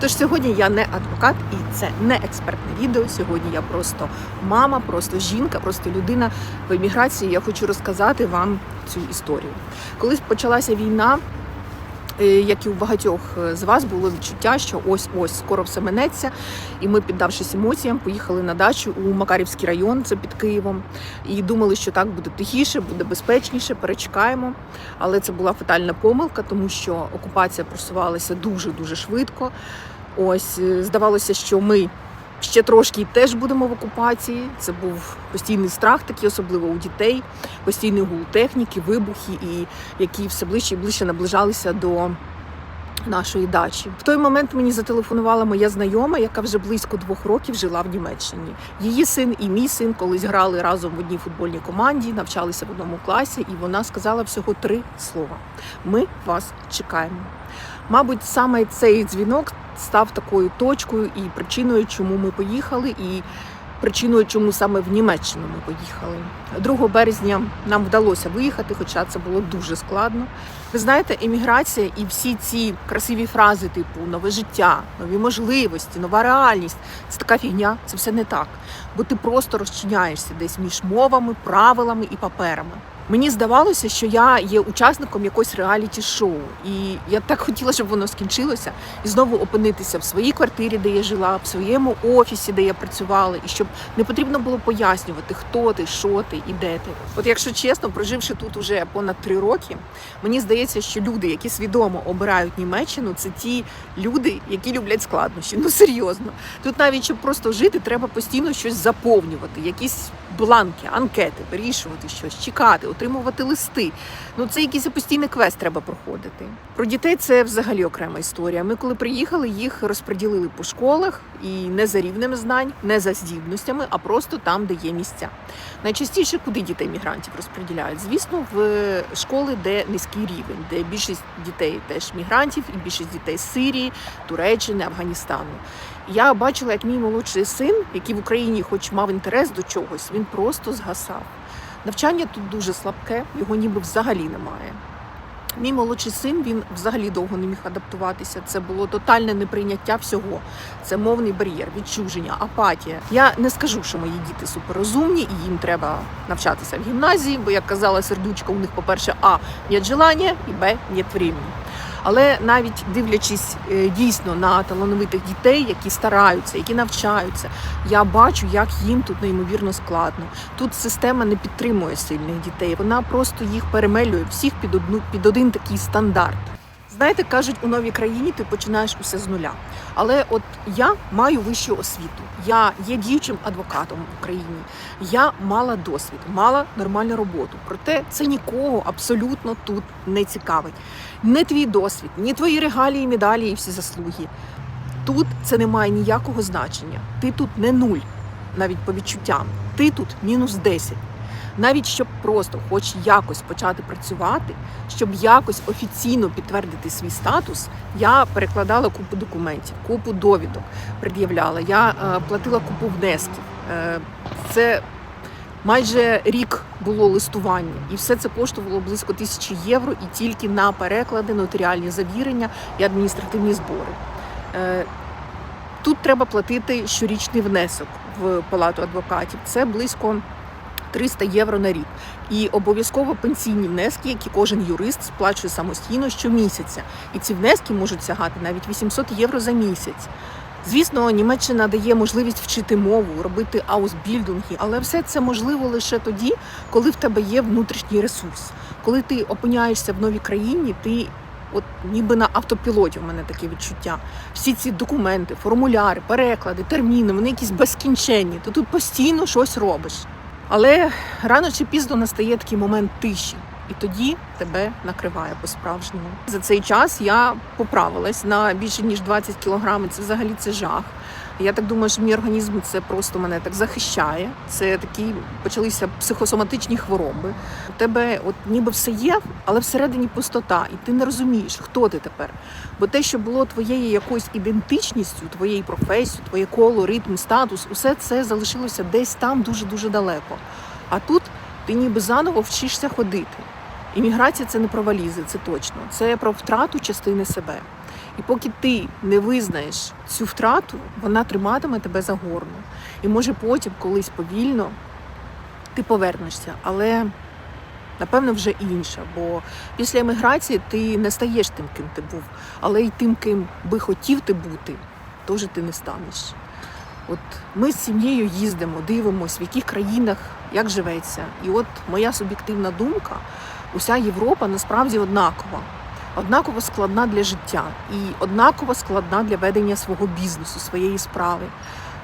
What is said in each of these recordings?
Тож сьогодні я не адвокат і це не експертне відео. Сьогодні я просто мама, просто жінка, просто людина в еміграції. Я хочу розказати вам цю історію. Коли почалася війна, як і у багатьох з вас було відчуття, що ось ось скоро все минеться, і ми, піддавшись емоціям, поїхали на дачу у Макарівський район, це під Києвом, і думали, що так буде тихіше, буде безпечніше, перечекаємо. Але це була фатальна помилка, тому що окупація просувалася дуже дуже швидко. Ось е, здавалося, що ми ще трошки і теж будемо в окупації. Це був постійний страх, такий, особливо у дітей, постійний гул техніки, вибухи, і які все ближче і ближче наближалися до. Нашої дачі в той момент мені зателефонувала моя знайома, яка вже близько двох років жила в Німеччині. Її син і мій син колись грали разом в одній футбольній команді, навчалися в одному класі, і вона сказала всього три слова: Ми вас чекаємо. Мабуть, саме цей дзвінок став такою точкою і причиною, чому ми поїхали, і причиною, чому саме в Німеччину ми поїхали. 2 березня нам вдалося виїхати, хоча це було дуже складно. Ви знаєте, еміграція і всі ці красиві фрази, типу нове життя, нові можливості, нова реальність це така фігня, це все не так. Бо ти просто розчиняєшся десь між мовами, правилами і паперами. Мені здавалося, що я є учасником якогось реаліті-шоу, і я так хотіла, щоб воно скінчилося, і знову опинитися в своїй квартирі, де я жила, в своєму офісі, де я працювала, і щоб не потрібно було пояснювати, хто ти, що ти і де ти. От якщо чесно, проживши тут уже понад три роки, мені здається, що люди, які свідомо обирають Німеччину, це ті люди, які люблять складнощі. Ну серйозно, тут навіть щоб просто жити, треба постійно щось заповнювати, якісь бланки, анкети, вирішувати щось, чекати, отримувати листи. Ну це якийсь постійний квест треба проходити. Про дітей це взагалі окрема історія. Ми, коли приїхали, їх розподілили по школах і не за рівнем знань, не за здібностями, а просто там, де є місця. Найчастіше куди дітей мігрантів розподіляють? Звісно, в школи, де низький рівень, де більшість дітей теж мігрантів, і більшість дітей з Сирії, Туреччини, Афганістану. Я бачила, як мій молодший син, який в Україні, хоч мав інтерес до чогось, він просто згасав. Навчання тут дуже слабке, його ніби взагалі немає. Мій молодший син він взагалі довго не міг адаптуватися. Це було тотальне неприйняття всього. Це мовний бар'єр, відчуження, апатія. Я не скажу, що мої діти суперрозумні і їм треба навчатися в гімназії, бо як казала сердючка, у них, по-перше, а нет желання і б нет времени. Але навіть дивлячись е, дійсно на талановитих дітей, які стараються, які навчаються, я бачу, як їм тут неймовірно складно. Тут система не підтримує сильних дітей, вона просто їх перемелює всіх під одну під один такий стандарт. Знаєте, кажуть, у новій країні ти починаєш усе з нуля. Але от я маю вищу освіту, я є діючим адвокатом в Україні, я мала досвід, мала нормальну роботу. Проте це нікого абсолютно тут не цікавить. Не твій досвід, ні твої регалії, медалі і всі заслуги. Тут це не має ніякого значення. Ти тут не нуль, навіть по відчуттям. Ти тут мінус 10 навіть щоб просто, хоч якось почати працювати, щоб якось офіційно підтвердити свій статус, я перекладала купу документів, купу довідок пред'являла. Я е, платила купу внесків. Е, це майже рік було листування, і все це коштувало близько тисячі євро і тільки на переклади, нотаріальні завірення і адміністративні збори. Е, Тут треба платити щорічний внесок в палату адвокатів. Це близько 300 євро на рік. І обов'язково пенсійні внески, які кожен юрист сплачує самостійно щомісяця. І ці внески можуть сягати навіть 800 євро за місяць. Звісно, Німеччина дає можливість вчити мову, робити аусбільдинги, але все це можливо лише тоді, коли в тебе є внутрішній ресурс. Коли ти опиняєшся в новій країні, ти от ніби на автопілоті у мене таке відчуття. Всі ці документи, формуляри, переклади, терміни, вони якісь безкінченні. Ти тут постійно щось робиш. Але рано чи пізно настає такий момент тиші, і тоді тебе накриває по-справжньому. За цей час я поправилась на більше ніж 20 кілограмів. Це взагалі це жах. Я так думаю, що мій організм це просто мене так захищає. Це такі почалися психосоматичні хвороби. У тебе от ніби все є, але всередині пустота, і ти не розумієш, хто ти тепер. Бо те, що було твоєю якоюсь ідентичністю, твоєю професією, твоє коло, ритм, статус, усе це залишилося десь там дуже дуже далеко. А тут ти ніби заново вчишся ходити. Імміграція це не про валізи, це точно. Це про втрату частини себе. І поки ти не визнаєш цю втрату, вона триматиме тебе за горло. І може потім, колись повільно, ти повернешся, але напевно вже інша. Бо після еміграції ти не стаєш тим, ким ти був, але й тим, ким би хотів ти бути, теж ти не станеш. От ми з сім'єю їздимо, дивимося, в яких країнах як живеться. І от моя суб'єктивна думка: уся Європа насправді однакова, однаково складна для життя і однаково складна для ведення свого бізнесу, своєї справи.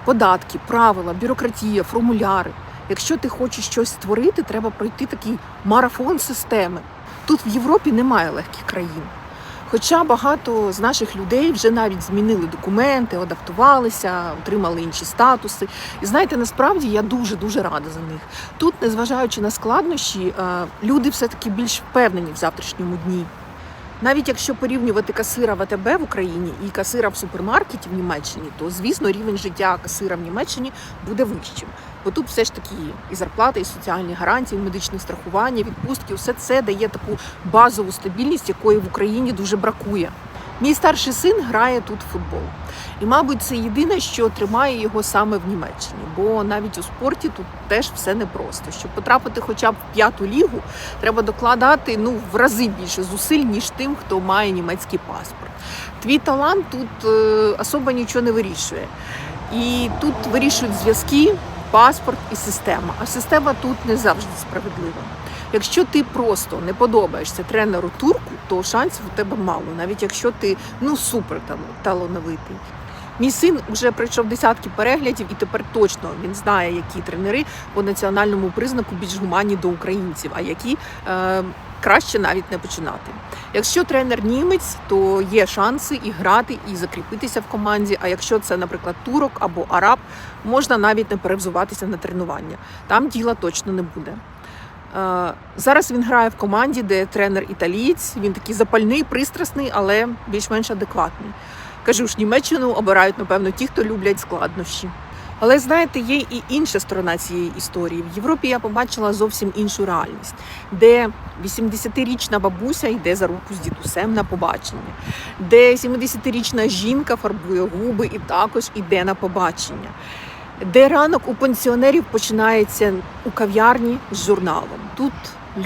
Податки, правила, бюрократія, формуляри. Якщо ти хочеш щось створити, треба пройти такий марафон системи. Тут в Європі немає легких країн. Хоча багато з наших людей вже навіть змінили документи, адаптувалися, отримали інші статуси. І знаєте, насправді я дуже дуже рада за них. Тут, незважаючи на складнощі, е, люди все-таки більш впевнені в завтрашньому дні. Навіть якщо порівнювати касира в АТБ в Україні і касира в супермаркеті в Німеччині, то звісно рівень життя касира в Німеччині буде вищим. Бо тут все ж таки і зарплата, і соціальні гарантії, і медичне страхування, відпустки, все це дає таку базову стабільність, якої в Україні дуже бракує. Мій старший син грає тут в футбол. І, мабуть, це єдине, що тримає його саме в Німеччині. Бо навіть у спорті тут теж все непросто. Щоб потрапити хоча б в п'яту лігу, треба докладати ну, в рази більше зусиль, ніж тим, хто має німецький паспорт. Твій талант тут е, особо нічого не вирішує. І тут вирішують зв'язки, паспорт і система. А система тут не завжди справедлива. Якщо ти просто не подобаєшся тренеру турку, то шансів у тебе мало, навіть якщо ти ну супер талановитий. Мій син вже пройшов десятки переглядів, і тепер точно він знає, які тренери по національному признаку більш гуманні до українців, а які е, краще навіть не починати. Якщо тренер німець, то є шанси і грати, і закріпитися в команді. А якщо це, наприклад, турок або араб, можна навіть не перевзуватися на тренування. Там діла точно не буде. Е, Зараз він грає в команді, де тренер італієць. Він такий запальний, пристрасний, але більш-менш адекватний. Кажу ж, Німеччину обирають, напевно, ті, хто люблять складнощі. Але знаєте, є і інша сторона цієї історії. В Європі я побачила зовсім іншу реальність, де 80-річна бабуся йде за руку з дідусем на побачення, де 70-річна жінка фарбує губи і також іде на побачення, де ранок у пенсіонерів починається у кав'ярні з журналом. Тут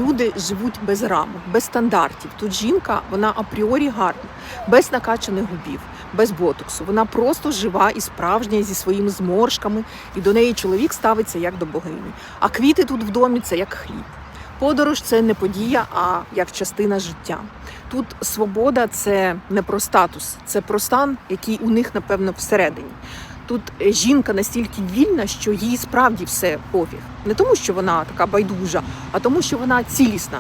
люди живуть без рамок, без стандартів. Тут жінка, вона апріорі гарна, без накачаних губів, без ботоксу. Вона просто жива і справжня зі своїми зморшками, і до неї чоловік ставиться як до богині. А квіти тут в домі це як хліб. Подорож це не подія, а як частина життя. Тут свобода це не про статус, це про стан, який у них, напевно, всередині. Тут жінка настільки вільна, що їй справді все пофіг. Не тому, що вона така байдужа, а тому, що вона цілісна.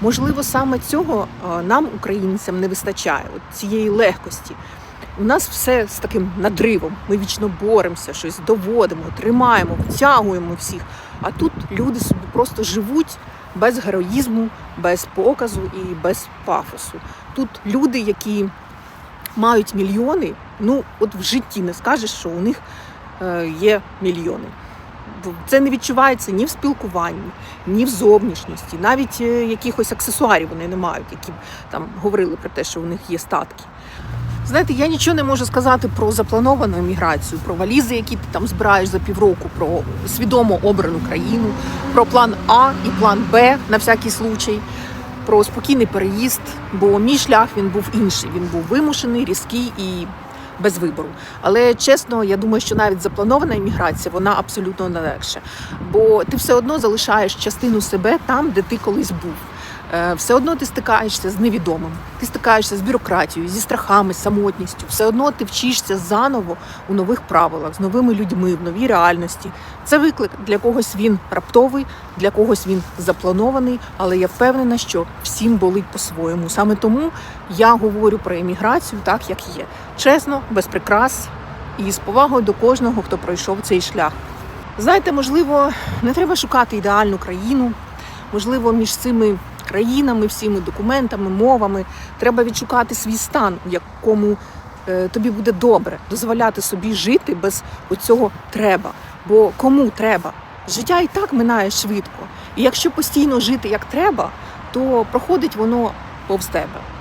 Можливо, саме цього е, нам, українцям, не вистачає, от цієї легкості. У нас все з таким надривом. Ми вічно боремося, щось доводимо, тримаємо, втягуємо всіх. А тут люди собі просто живуть без героїзму, без показу і без пафосу. Тут люди, які мають мільйони, ну от в житті не скажеш, що у них е, є мільйони. Це не відчувається ні в спілкуванні, ні в зовнішності, навіть е, якихось аксесуарів вони не мають, які б там говорили про те, що у них є статки. Знаєте, я нічого не можу сказати про заплановану еміграцію, про валізи, які ти там збираєш за півроку, про свідомо обрану країну, про план А і план Б на всякий случай, про спокійний переїзд. Бо мій шлях він був інший. Він був вимушений, різкий і без вибору. Але чесно, я думаю, що навіть запланована еміграція вона абсолютно не легше. Бо ти все одно залишаєш частину себе там, де ти колись був. Е, Все одно ти стикаєшся з невідомим, ти стикаєшся з бюрократією, зі страхами, самотністю. Все одно ти вчишся заново у нових правилах, з новими людьми, в новій реальності. Це виклик для когось він раптовий, для когось він запланований, але я впевнена, що всім болить по-своєму. Саме тому я говорю про еміграцію так, як є. Чесно, без прикрас і з повагою до кожного, хто пройшов цей шлях. Знаєте, можливо, не треба шукати ідеальну країну, можливо, між цими країнами, всіми документами, мовами треба відшукати свій стан, в якому е, тобі буде добре, дозволяти собі жити без оцього треба. Бо кому треба? Життя і так минає швидко. І якщо постійно жити як треба, то проходить воно повз тебе.